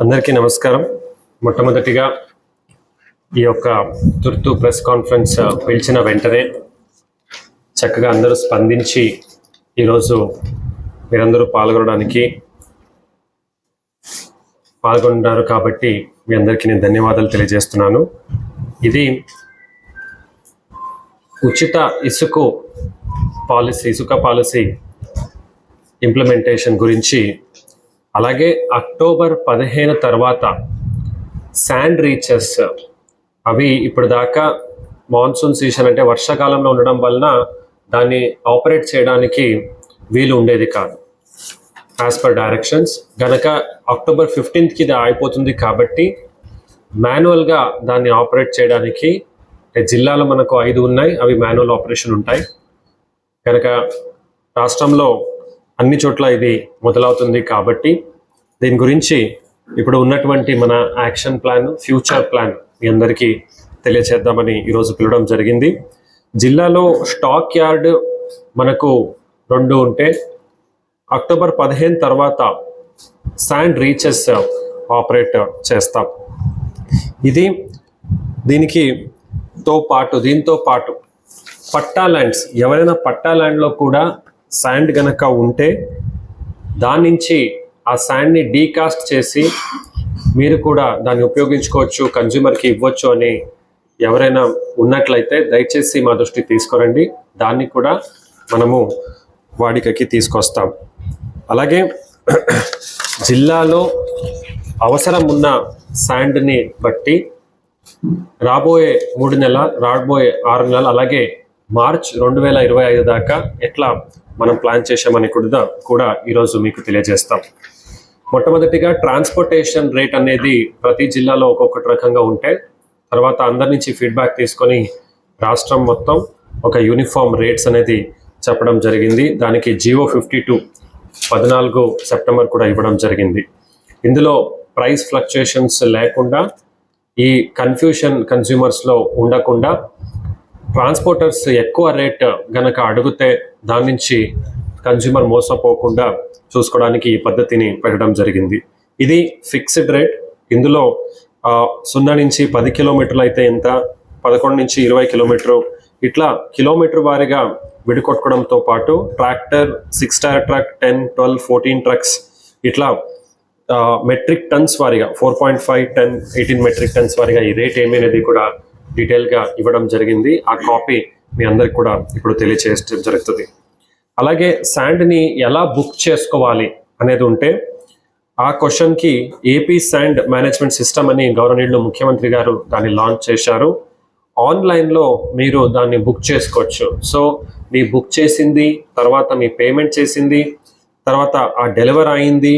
అందరికీ నమస్కారం. మొట్టమొదటిగా ఈ యొక్క తుర్తు ప్రెస్ కాన్ఫరెన్స్ పిలిచిన వెంటనే చక్కగా అందరూ స్పందించి ఈరోజు మీరందరూ పాల్గొనడానికి పాల్గొన్నారు కాబట్టి మీ అందరికీ నేను ధన్యవాదాలు తెలియజేస్తున్నాను. ఇది ఉచిత ఇసుక పాలసీ ఇసుక పాలసీ ఇంప్లిమెంటేషన్ గురించి. అలాగే అక్టోబర్ పదిహేను తర్వాత శాండ్ రీచెస్ అవి ఇప్పుడు దాకా మాన్సూన్ సీజన్ అంటే వర్షాకాలంలో ఉండడం వలన దాన్ని ఆపరేట్ చేయడానికి వీలు ఉండేది కాదు. యాజ్ పర్ డైరెక్షన్స్ గనక అక్టోబర్ ఫిఫ్టీన్త్కి ఇది అయిపోతుంది కాబట్టి మాన్యువల్గా దాన్ని ఆపరేట్ చేయడానికి జిల్లాలో మనకు ఐదు ఉన్నాయి అవి మాన్యువల్ ఆపరేషన్ ఉంటాయి. కనుక రాష్ట్రంలో అన్ని చోట్ల ఇది మొదలవుతుంది కాబట్టి దీని గురించి ఇప్పుడు ఉన్నటువంటి మన యాక్షన్ ప్లాన్ ఫ్యూచర్ ప్లాన్ మీ అందరికీ తెలియచేద్దామని ఈరోజు పిలవడం జరిగింది. జిల్లాలో స్టాక్ యార్డ్ మనకు రెండు ఉంటే అక్టోబర్ పదిహేను తర్వాత శాండ్ రీచెస్ ఆపరేట్ చేస్తాం. ఇది దీనికి తో పాటు దీంతో పాటు పట్టా ల్యాండ్స్ ఎవరైనా పట్టా ల్యాండ్లో కూడా శాండ్ గనక ఉంటే దాని నుంచి ఆ శాండ్ని డీకాస్ట్ చేసి మీరు కూడా దాన్ని ఉపయోగించుకోవచ్చు కన్జ్యూమర్కి ఇవ్వచ్చు అని ఎవరైనా ఉన్నట్లయితే దయచేసి మా దృష్టికి తీసుకురండి. దాన్ని కూడా మనము వాడికకి తీసుకొస్తాం. అలాగే జిల్లాలో అవసరం ఉన్న శాండ్ని బట్టి రాబోయే మూడు నెలల రాబోయే ఆరు నెలలు అలాగే మార్చ్ రెండు వేల ఇరవై ఐదు దాకా ఎట్లా మనం ప్లాన్ చేశామని కూడా కూడా ఈరోజు మీకు తెలియజేస్తాం. మొట్టమొదటిగా ట్రాన్స్పోర్టేషన్ రేట్ అనేది ప్రతి జిల్లాలో ఒక్కొక్కటి రకంగా ఉంటే తర్వాత అందరి నుంచి ఫీడ్బ్యాక్ తీసుకొని రాష్ట్రం మొత్తం ఒక యూనిఫామ్ రేట్స్ అనేది చెప్పడం జరిగింది. దానికి జియో ఫిఫ్టీ టూ పద్నాలుగు సెప్టెంబర్ కూడా ఇవ్వడం జరిగింది. ఇందులో ప్రైస్ ఫ్లక్చుయేషన్స్ లేకుండా ఈ కన్ఫ్యూషన్ కన్స్యూమర్స్లో ఉండకుండా ట్రాన్స్పోర్టర్స్ ఎక్కువ రేట్ గనక అడిగితే దాని నుంచి కన్జ్యూమర్ మోసపోకుండా చూసుకోవడానికి ఈ పద్ధతిని పెట్టడం జరిగింది. ఇది ఫిక్స్డ్ రేట్ ఇందులో సున్నా నుంచి పది కిలోమీటర్లు అయితే ఎంత? పదకొండు నుంచి ఇరవై కిలోమీటరు. ఇట్లా కిలోమీటర్ వారీగా విడికొట్టుకోవడంతో పాటు tractor six tyre truck ten twelve fourteen trucks ఇట్లా మెట్రిక్ టన్స్ వారీగా four point five ten eighteen metric tons వారీగా ఈ రేట్ ఏమి అనేది కూడా డీటెయిల్గా ఇవ్వడం జరిగింది. ఆ కాపీ మీ అందరికి కూడా ఇప్పుడు తెలియచేయడం జరుగుతుంది. అలాగే శాండ్ని ఎలా బుక్ చేసుకోవాలి అనేది ఉంటే ఆ క్వశ్చన్కి ఏపీ శాండ్ మేనేజ్మెంట్ సిస్టమ్ అని గౌరవనీయులు ముఖ్యమంత్రి గారు దాన్ని లాంచ్ చేశారు. ఆన్లైన్లో మీరు దాన్ని బుక్ చేసుకోవచ్చు. సో మీ బుక్ చేసింది తర్వాత మీ పేమెంట్ చేసింది తర్వాత ఆ డెలివర్ అయింది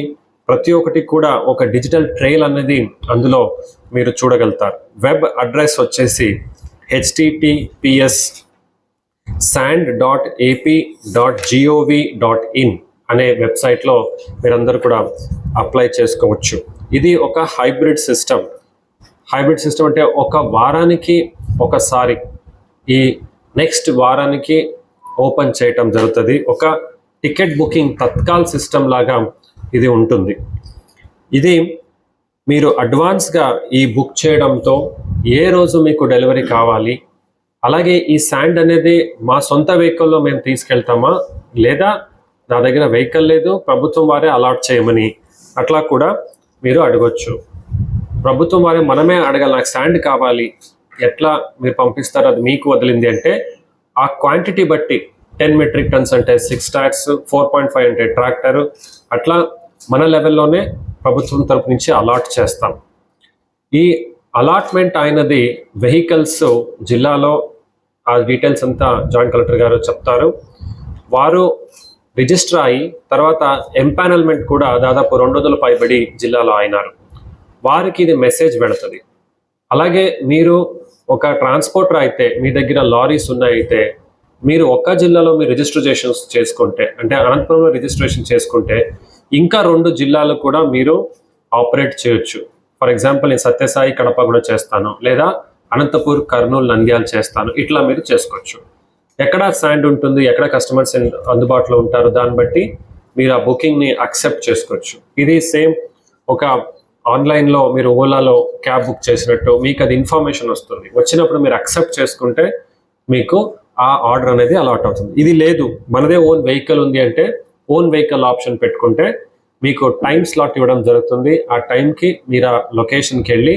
ప్రతి ఒక్కటి కూడా ఒక డిజిటల్ ట్రైల్ అనేది అందులో మీరు చూడగలుగుతారు. వెబ్ అడ్రస్ వచ్చేసి HTTPS sand dot AP dot GOV dot in అనే వెబ్సైట్లో మీరందరూ కూడా అప్లై చేసుకోవచ్చు. ఇది ఒక హైబ్రిడ్ సిస్టమ్. హైబ్రిడ్ సిస్టమ్ అంటే ఒక వారానికి ఒకసారి ఈ నెక్స్ట్ వారానికి ఓపెన్ చేయటం జరుగుతుంది. ఒక టికెట్ బుకింగ్ తత్కాల్ సిస్టమ్ లాగా ఇది ఉంటుంది. ఇది మీరు అడ్వాన్స్గా ఈ బుక్ చేయడంతో ఏ రోజు మీకు డెలివరీ కావాలి అలాగే ఈ శాండ్ అనేది మా సొంత వెహికల్లో మేము తీసుకెళ్తామా లేదా నా దగ్గర వెహికల్ లేదు ప్రభుత్వం వారే అలాట్ చేయమని అట్లా కూడా మీరు అడగొచ్చు. ప్రభుత్వం వారే మనమే అడగాలి నాకు శాండ్ కావాలి ఎట్లా మీరు పంపిస్తారు అది మీకు వదిలింది అంటే ఆ క్వాంటిటీ బట్టి టెన్ మెట్రిక్ టన్స్ అంటే six trucks four point five అంటే ట్రాక్టర్ అట్లా మన లెవెల్లోనే ప్రభుత్వం తరపు నుంచి అలాట్ చేస్తాం. ఈ అలాట్మెంట్ అయినది వెహికల్స్ జిల్లాలో ఆ డీటెయిల్స్ అంతా జాయింట్ కలెక్టర్ గారు చెప్తారు. వారు రిజిస్టర్ అయి తర్వాత ఎంపానల్మెంట్ కూడా దాదాపు రెండు వందల పైబడి జిల్లాలో అయినారు. వారికి ఇది మెసేజ్ పెడుతుంది అలాగే మీరు ఒక ట్రాన్స్పోర్టర్ అయితే మీ దగ్గర లారీస్ ఉన్నాయితే మీరు ఒక్క జిల్లాలో మీరు రిజిస్ట్రేషన్స్ చేసుకుంటే అంటే అనంతపురంలో రిజిస్ట్రేషన్ చేసుకుంటే ఇంకా రెండు జిల్లాలు కూడా మీరు ఆపరేట్ చేయొచ్చు. ఫర్ ఎగ్జాంపుల్ నేను సత్యసాయి కడప కూడా చేస్తాను లేదా అనంతపూర్ కర్నూలు నంద్యాల చేస్తాను. ఇట్లా మీరు చేసుకోవచ్చు. ఎక్కడ శాండ్ ఉంటుంది ఎక్కడ కస్టమర్స్ అందుబాటులో ఉంటారు దాన్ని బట్టి మీరు ఆ బుకింగ్ని అక్సెప్ట్ చేసుకోవచ్చు. ఇది సేమ్ ఒక ఆన్లైన్లో మీరు ఓలాలో క్యాబ్ బుక్ చేసినట్టు మీకు అది ఇన్ఫర్మేషన్ వస్తుంది. వచ్చినప్పుడు మీరు అక్సెప్ట్ చేసుకుంటే మీకు ఆ ఆర్డర్ అనేది అలాట్ అవుతుంది. ఇది లేదు. మనదే ఓన్ వెహికల్ ఉంది అంటే ఓన్ వెహికల్ ఆప్షన్ పెట్టుకుంటే మీకు టైం స్లాట్ ఇవ్వడం జరుగుతుంది. ఆ టైంకి మీరు ఆ లొకేషన్కి వెళ్ళి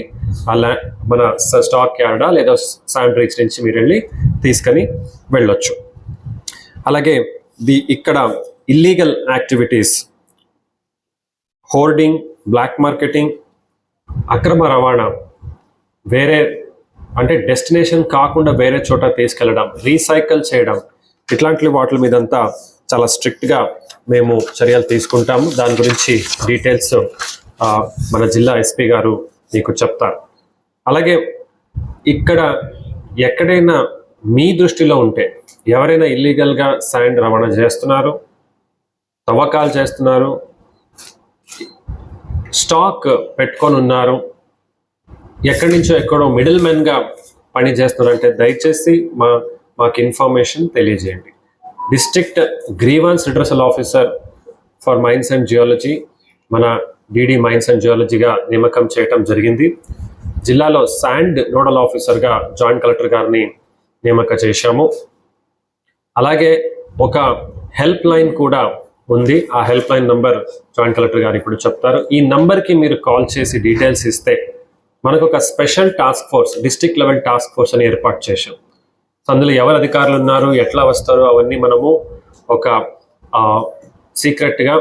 అలా మన స్టాక్ యార్డా లేదా శాండ్ రీచ్ నుంచి మీరు వెళ్ళి తీసుకొని వెళ్ళొచ్చు. అలాగే ది ఇక్కడ illegal activities hoarding black marketing అక్రమ రవాణా వేరే అంటే డెస్టినేషన్ కాకుండా వేరే చోట తీసుకెళ్ళడం రీసైకిల్ చేయడం ఇట్లాంటి వాటి మీదంతా చాలా స్ట్రిక్ట్గా మేము చర్యలు తీసుకుంటాము. దాని గురించి డీటెయిల్స్ మన జిల్లా ఎస్పీ గారు మీకు చెప్తారు. అలాగే ఇక్కడ ఎక్కడైనా మీ దృష్టిలో ఉంటే ఎవరైనా ఇల్లీగల్గా శాండ్ రవాణా చేస్తున్నారు తవ్వకాలు చేస్తున్నారు స్టాక్ పెట్టుకొని ఉన్నారు ఎక్కడి నుంచో ఎక్కడో మిడిల్ మెన్గా పని చేస్తున్నారంటే దయచేసి మా మాకు ఇన్ఫర్మేషన్ తెలియజేయండి. District grievance redressal officer for mines and geology మన డిడి మైన్స్ అండ్ జియాలజీగా నియామకం చేయటం జరిగింది. జిల్లాలో శాండ్ నోడల్ ఆఫీసర్గా జాయింట్ కలెక్టర్ గారిని నియామక చేశాము. అలాగే ఒక హెల్ప్ లైన్ కూడా ఉంది. ఆ help line number joint collector గారు ఇప్పుడు చెప్తారు. ఈ నంబర్కి మీరు కాల్ చేసి డీటెయిల్స్ ఇస్తే మనకు ఒక special task force district level task force అని ఏర్పాటు చేశాం. అందులో ఎవరు అధికారులు ఉన్నారు ఎట్లా వస్తారు అవన్నీ మనము ఒక సీక్రెట్గా